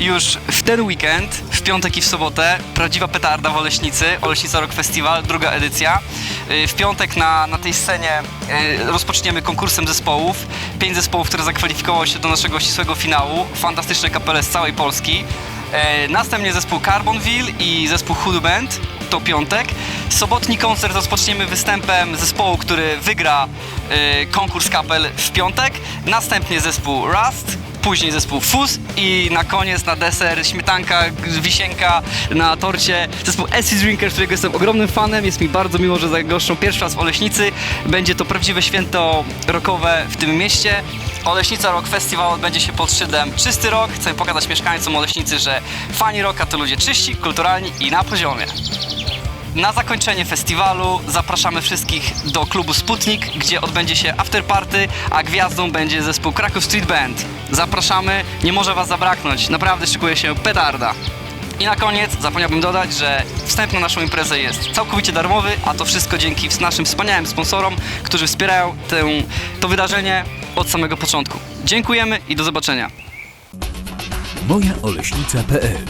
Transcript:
już w ten weekend, w piątek i w sobotę, prawdziwa petarda w Oleśnicy, Oleśnica Rock Festival, druga edycja. Y, W piątek na, na tej scenie y, rozpoczniemy konkursem zespołów. Pięć zespołów, które zakwalifikowało się do naszego ścisłego finału. Fantastyczne kapele z całej Polski. E, Następnie zespół Carbonville i zespół Hoodoo Band, to piątek. Sobotni koncert rozpoczniemy występem zespołu, który wygra konkurs kapel w piątek. Następnie zespół Rust, później zespół Fuzz i na koniec na deser śmietanka, wisienka na torcie zespół Acid Drinker, którego jestem ogromnym fanem. Jest mi bardzo miło, że zagoszczą pierwszy raz w Oleśnicy. Będzie to prawdziwe święto rockowe w tym mieście. Oleśnica Rock Festival odbędzie się pod szyldem Czysty Rok. Chcę pokazać mieszkańcom Oleśnicy, że fani rocka to ludzie czyści, kulturalni i na poziomie. Na zakończenie festiwalu zapraszamy wszystkich do klubu Sputnik, gdzie odbędzie się afterparty, a gwiazdą będzie zespół Kraków Street Band. Zapraszamy, nie może Was zabraknąć, naprawdę szykuje się petarda. I na koniec zapomniałbym dodać, że wstęp na naszą imprezę jest całkowicie darmowy, a to wszystko dzięki naszym wspaniałym sponsorom, którzy wspierają tę, to wydarzenie od samego początku. Dziękujemy i do zobaczenia. mojaoleśnica.pl